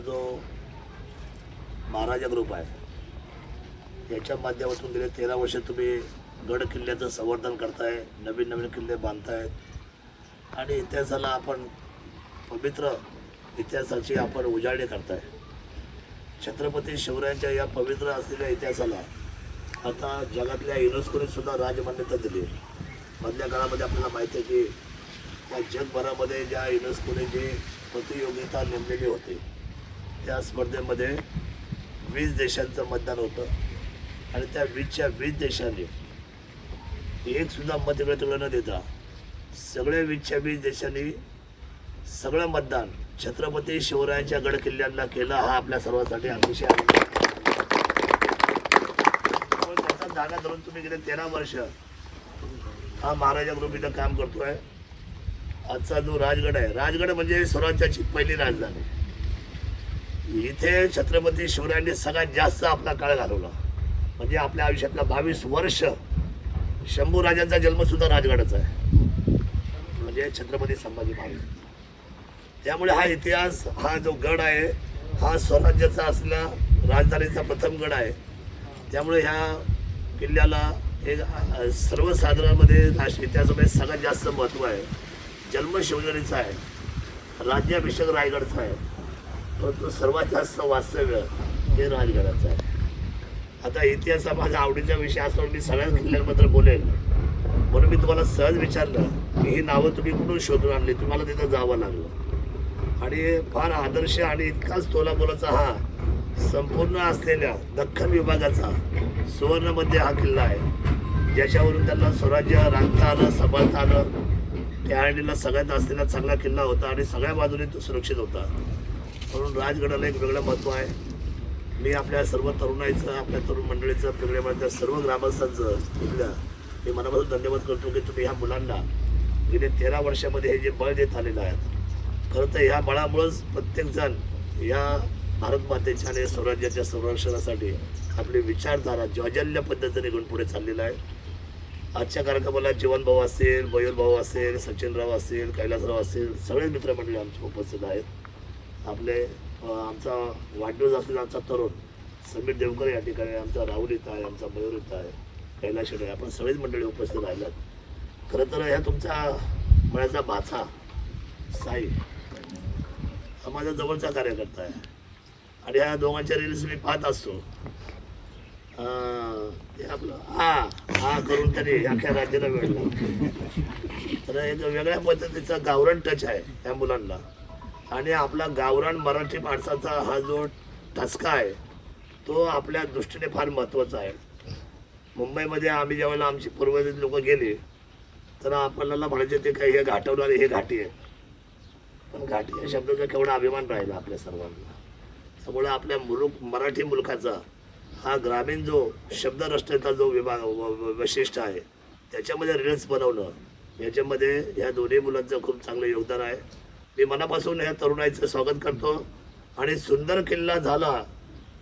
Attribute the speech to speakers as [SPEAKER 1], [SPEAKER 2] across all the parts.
[SPEAKER 1] जो महाराजा ग्रुप आहे याच्या माध्यमातून गेले तेरा वर्ष तुम्ही गड किल्ल्याचं संवर्धन करताय नवीन नवीन किल्ले बांधतायत आणि इतिहासाला आपण पवित्र इतिहासाची आपण उजाळणी करताय. छत्रपती शिवरायांच्या या पवित्र असलेल्या इतिहासाला आता जगातल्या युनेस्कोने सुद्धा राजमान्यता दिली. मधल्या काळामध्ये आपल्याला माहिती आहे की त्या जगभरामध्ये ज्या युनेस्कोने जी प्रतियोगिता नेमलेली होती त्या स्पर्धेमध्ये वीस देशांचं मतदान होतं आणि त्या वीसच्या वीस देशांनी एक सुद्धा मत इकडे तिकडे न देता सगळे वीसच्या वीस देशांनी सगळं मतदान छत्रपती शिवरायांच्या गडकिल्ल्यांना केलं हा आपल्या सर्वांसाठी अतिशय त्याचा जागा धरून तुम्ही गेले तेरा वर्ष. हा महाराजा ग्रुप इथं काम करतोय. आजचा जो राजगड आहे राजगड म्हणजे स्वराज्याची पहिली राजधानी. इथे छत्रपती शिवरायांनी सगळ्यात जास्त आपला काळ घालवला. म्हणजे आपल्या आयुष्यातला बावीस वर्ष शंभू राजांचा जन्मसुद्धा राजगडाचा आहे. म्हणजे छत्रपती संभाजी महाराज. त्यामुळे हा इतिहास हा जो गड आहे हा स्वराज्याचा असलेला राजधानीचा प्रथम गड आहे. त्यामुळे ह्या किल्ल्याला एक सर्वसाधारणमध्ये राष्ट्र इतिहासामध्ये सगळ्यात जास्त महत्त्व आहे. जन्म शिवजरीचा आहे. राज्याभिषेक रायगडचा आहे. परंतु सर्वात जास्त वास्तव्य हे राजघराचं आहे. आता इतिहास हा माझा आवडीचा विषय असल्यामुळे मी सगळ्याच किल्ल्यांबद्दल बोलेन. म्हणून मी तुम्हाला सहज विचारलं की ही नावं तुम्ही कुठून शोधून आणली? तुम्हाला तिथं जावं लागलं. आणि फार आदर्श आणि इतकाच तोलाबोलाचा हा संपूर्ण असलेल्या दख्खन विभागाचा सुवर्णमध्ये हा किल्ला आहे. ज्याच्यावरून त्यांना स्वराज्य राखता आलं सांभाळता आलं. त्या आणलेला सगळ्यात असलेला चांगला किल्ला होता आणि सगळ्या बाजूने तो सुरक्षित होता. म्हणून राजगडाला एक वेगळं महत्त्व आहे. मी आपल्या सर्व तरुणाईचं आपल्या तरुण मंडळीचं पिंगळेमधल्या सर्व ग्रामस्थांचं इथल्या मी मनापासून धन्यवाद करतो की तुम्ही ह्या मुलांना गेले तेरा वर्षामध्ये हे जे बळ देत आलेलं आहे खरं तर ह्या बळामुळंच प्रत्येकजण या भारत मातेच्या आणि स्वराज्याच्या संरक्षणासाठी आपली विचारधारा ज्वाजल्य पद्धतीने घेऊन पुढे चाललेला आहे. आजच्या कार्यक्रमाला जीवनभाऊ असेल मयूरभाऊ असेल सचिनराव असेल कैलासराव असेल सगळे मित्रमंडळी आमचे उपस्थित आहेत. आपले आमचा वाढदिवस असलेला आमचा तरुण समीर देवकर या ठिकाणी आमचा राहुल इथं आहे आमचा मयूर इथं आहे कैलाश आहे. आपण सगळेच मंडळी उपस्थित राहिल्यात. खरं तर ह्या तुमच्या मळ्याचा भाचा साई हा माझा जवळचा कार्यकर्ता आहे. आणि ह्या दोघांच्या रील्स मी पाहत असतो. हे आपलं हा हा करून तरी अख्ख्या राज्याला मिळला तर एक वेगळ्या पद्धतीचा गावरण टच आहे त्या मुलांना. आणि आपला गावरान मराठी माणसाचा हा जो ठसका आहे तो आपल्या दृष्टीने फार महत्त्वाचा आहे. मुंबईमध्ये आम्ही ज्यावेळेला आमची पूर्वज लोक गेले तर आपल्याला म्हणायचे ते काही हे घाटवणारे हे घाटी आहे. पण घाटी या शब्दाचा केवढा अभिमान राहिला आपल्या सर्वांना. त्यामुळे आपल्या मुलुक मराठी मुलखाचा हा ग्रामीण जो शब्दरचनेचा जो विभाग वैशिष्ट व- वैशिष्ट्य आहे त्याच्यामध्ये रील्स बनवणं याच्यामध्ये ह्या दोन्ही मुलांचं खूप चांगलं योगदान आहे. मी मनापासून या तरुणाईचं स्वागत करतो. आणि सुंदर किल्ला झाला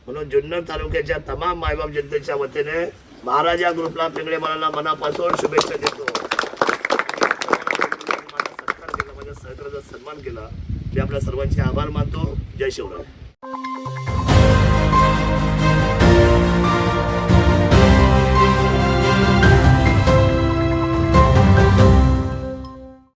[SPEAKER 1] म्हणून जुन्नर तालुक्याच्या तमाम मायबाप जनतेच्या वतीने महाराजा ग्रुपला पिंगळे मला मनापासून शुभेच्छा देतो. माझा सत्कार केला माझ्या सहकार्याचा सन्मान केला. मी आपल्या सर्वांचे आभार मानतो. जय शिवराय.